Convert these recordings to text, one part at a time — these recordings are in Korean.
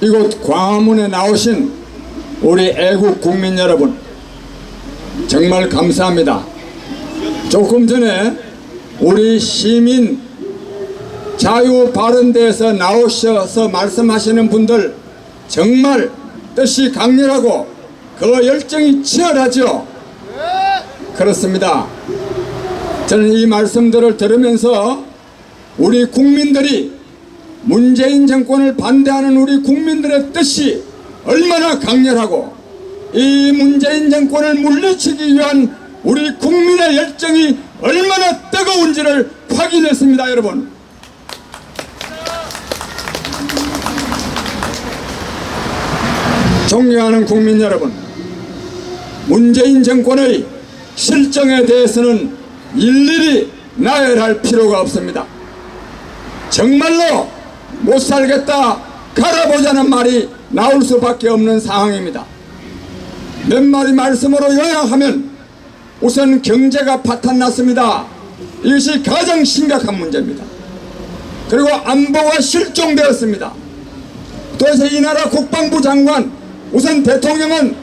이곳 광화문에 나오신 우리 애국 국민 여러분 정말 감사합니다. 조금 전에 우리 시민 자유 발언대에서 나오셔서 말씀하시는 분들 정말 뜻이 강렬하고 그 열정이 치열하죠. 그렇습니다. 저는 이 말씀들을 들으면서 우리 국민들이 문재인 정권을 반대하는 우리 국민들의 뜻이 얼마나 강렬하고 이 문재인 정권을 물리치기 위한 우리 국민의 열정이 얼마나 뜨거운지를 확인했습니다, 여러분. 존경하는 국민 여러분, 문재인 정권의 실정에 대해서는 일일이 나열할 필요가 없습니다. 정말로 못 살겠다 갈아보자는 말이 나올 수밖에 없는 상황입니다. 몇 마디 말씀으로 요약하면 우선 경제가 파탄났습니다. 이것이 가장 심각한 문제입니다. 그리고 안보가 실종되었습니다. 도대체 이 나라 국방부 장관 우선 대통령은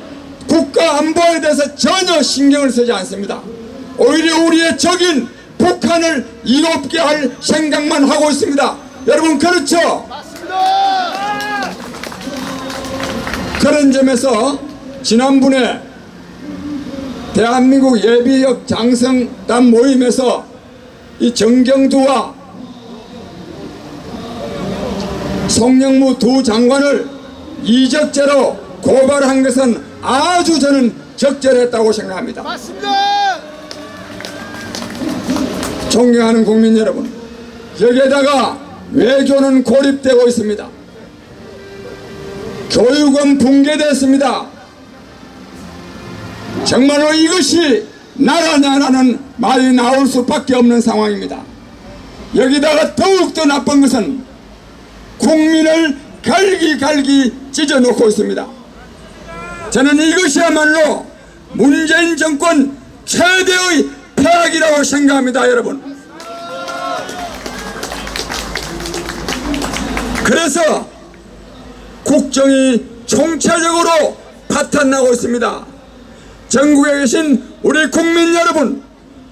국가 안보에 대해서 전혀 신경을 쓰지 않습니다. 오히려 우리의 적인 북한을 이롭게 할 생각만 하고 있습니다. 여러분 그렇죠? 그런 점에서 지난번에 대한민국 예비역 장성단 모임에서 이 정경두와 송영무 두 장관을 이적죄로 고발한 것은 아주 저는 적절했다고 생각합니다. 맞습니다. 존경하는 국민 여러분, 여기에다가 외교는 고립되고 있습니다. 교육은 붕괴됐습니다. 정말로 이것이 나라냐라는 말이 나올 수밖에 없는 상황입니다. 여기다가 더욱더 나쁜 것은 국민을 갈기갈기 찢어놓고 있습니다. 저는 이것이야말로 문재인 정권 최대의 폐악이라고 생각합니다, 여러분. 그래서 국정이 총체적으로 파탄나고 있습니다. 전국에 계신 우리 국민 여러분,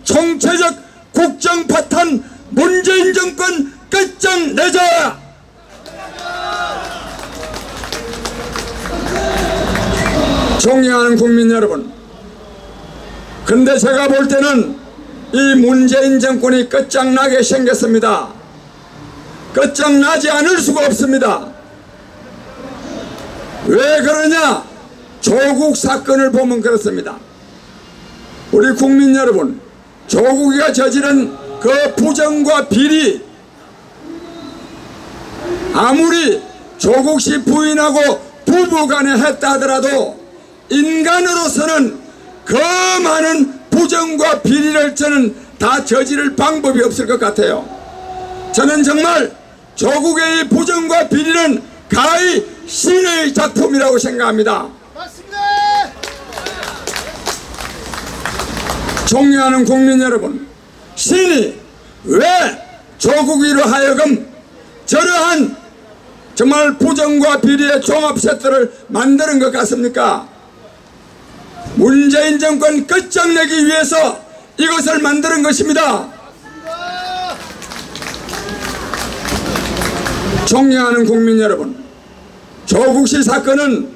총체적 국정 파탄 문재인 정권 끝장내자! 존경하는 국민 여러분, 근데 제가 볼 때는 이 문재인 정권이 끝장나게 생겼습니다. 끝장나지 않을 수가 없습니다. 왜 그러냐? 조국 사건을 보면 그렇습니다. 우리 국민 여러분, 조국이가 저지른 그 부정과 비리, 아무리 조국 씨 부인하고 부부간에 했다 하더라도 인간으로서는 그 많은 부정과 비리를 저는 다 저지를 방법이 없을 것 같아요. 저는 정말 조국의 이 부정과 비리는 가히 신의 작품이라고 생각합니다. 맞습니다. 존경하는 국민 여러분, 신이 왜 조국이로 하여금 저러한 정말 부정과 비리의 종합 세트를 만드는 것 같습니까? 문재인 정권 끝장내기 위해서 이것을 만드는 것입니다. 존경하는 국민 여러분, 조국 씨 사건은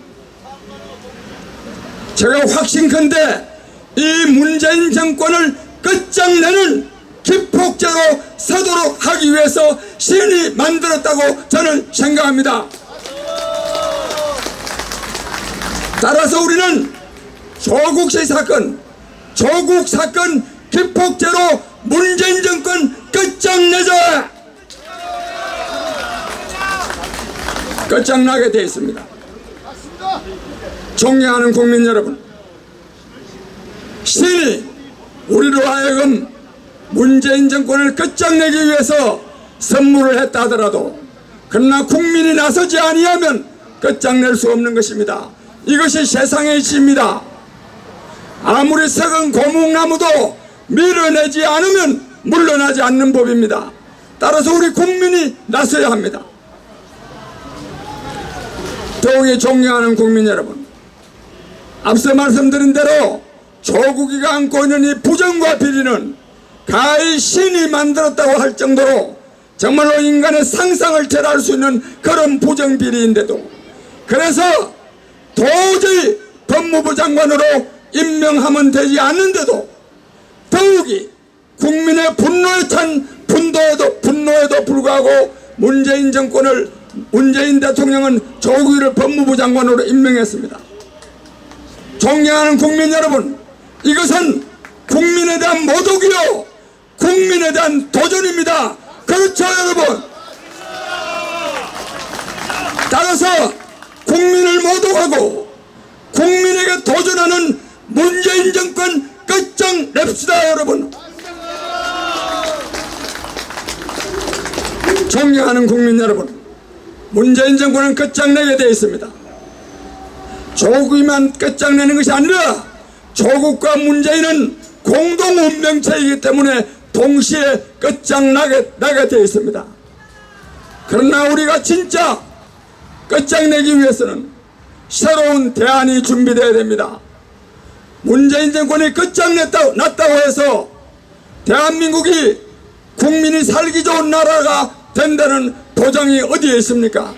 제가 확신컨대 이 문재인 정권을 끝장내는 기폭제로 서도록 하기 위해서 신이 만들었다고 저는 생각합니다. 따라서 우리는 조국 씨 사건, 조국 사건 기폭제로 문재인 정권 끝장내자! 끝장나게 되어 있습니다. 존경하는 국민 여러분, 신이 우리로 하여금 문재인 정권을 끝장내기 위해서 선물을 했다 하더라도 그러나 국민이 나서지 아니하면 끝장낼 수 없는 것입니다. 이것이 세상의 이치입니다. 아무리 썩은 고목나무도 밀어내지 않으면 물러나지 않는 법입니다. 따라서 우리 국민이 나서야 합니다. 더욱이 존경하는 국민 여러분 앞서 말씀드린 대로 조국이가 안고 있는 이 부정과 비리는 가히 신이 만들었다고 할 정도로 정말로 인간의 상상을 절할 수 있는 그런 부정 비리인데도 그래서 도저히 법무부 장관으로 임명하면 되지 않는데도 더욱이 국민의 분노에 찬 분도에도 분노에도 불구하고 문재인 정권을 문재인 대통령은 조국이를 법무부 장관으로 임명했습니다. 존경하는 국민 여러분, 이것은 국민에 대한 모독이요, 국민에 대한 도전입니다. 그렇죠, 여러분? 따라서 국민을 모독하고 국민에게 도전하는 문재인 정권 끝장 냅시다, 여러분. 존경하는 국민 여러분, 문재인 정권은 끝장내게 되어 있습니다. 조국이만 끝장내는 것이 아니라 조국과 문재인은 공동 운명체이기 때문에 동시에 끝장나게 나게 되어 있습니다. 그러나 우리가 진짜 끝장내기 위해서는 새로운 대안이 준비되어야 됩니다. 문재인 정권이 끝장냈다고 났다고 해서 대한민국이 국민이 살기 좋은 나라가 된다는 보장이 어디에 있습니까?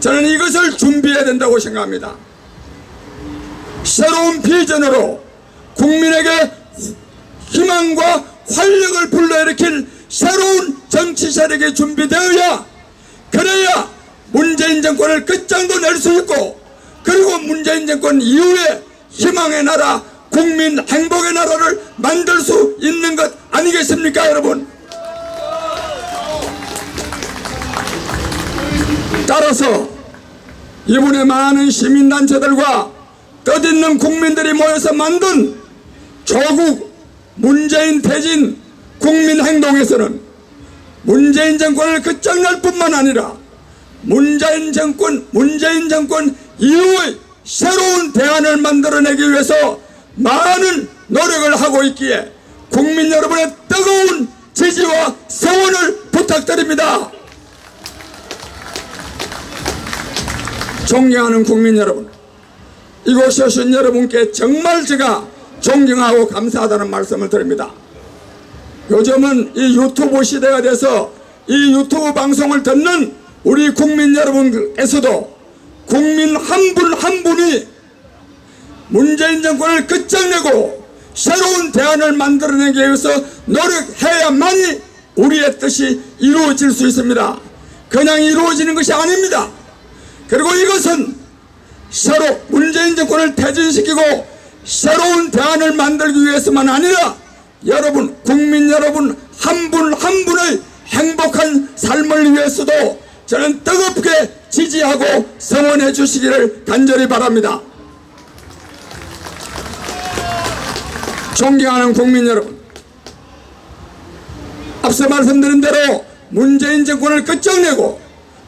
저는 이것을 준비해야 된다고 생각합니다. 새로운 비전으로 국민에게 희망과 활력을 불러일으킬 새로운 정치 세력이 준비되어야 그래야 문재인 정권을 끝장도 낼 수 있고 그리고 문재인 정권 이후에 희망의 나라 국민 행복의 나라를 만들 수 있는 것 아니겠습니까 여러분 따라서 이번에 많은 시민단체들과 뜻있는 국민들이 모여서 만든 조국 문재인 퇴진 국민행동에서는 문재인 정권을 끝장낼 뿐만 아니라 문재인 정권 문재인 정권 이후의 새로운 대안을 만들어내기 위해서 많은 노력을 하고 있기에 국민 여러분의 뜨거운 지지와 성원을 부탁드립니다. 존경하는 국민 여러분, 이곳에 오신 여러분께 정말 제가 존경하고 감사하다는 말씀을 드립니다. 요즘은 이 유튜브 시대가 돼서 이 유튜브 방송을 듣는 우리 국민 여러분께서도 국민 한분한 분이 문재인 정권을 끝장내고 새로운 대안을 만들어내기 위해서 노력해야만이 우리의 뜻이 이루어질 수 있습니다. 그냥 이루어지는 것이 아닙니다. 그리고 이것은 새로 문재인 정권을 퇴진시키고 새로운 대안을 만들기 위해서만 아니라 여러분 국민 여러분 한분한 분의 행복한 삶을 위해서도 저는 뜨겁게 지지하고 성원해 주시기를 간절히 바랍니다. 존경하는 국민 여러분 앞서 말씀드린 대로 문재인 정권을 끝장내고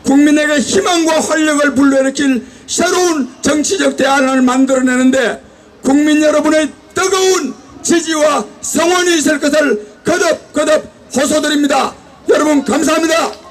국민에게 희망과 활력을 불러일으킬 새로운 정치적 대안을 만들어내는데 국민 여러분의 뜨거운 지지와 성원이 있을 것을 거듭 거듭 호소드립니다. 여러분 감사합니다.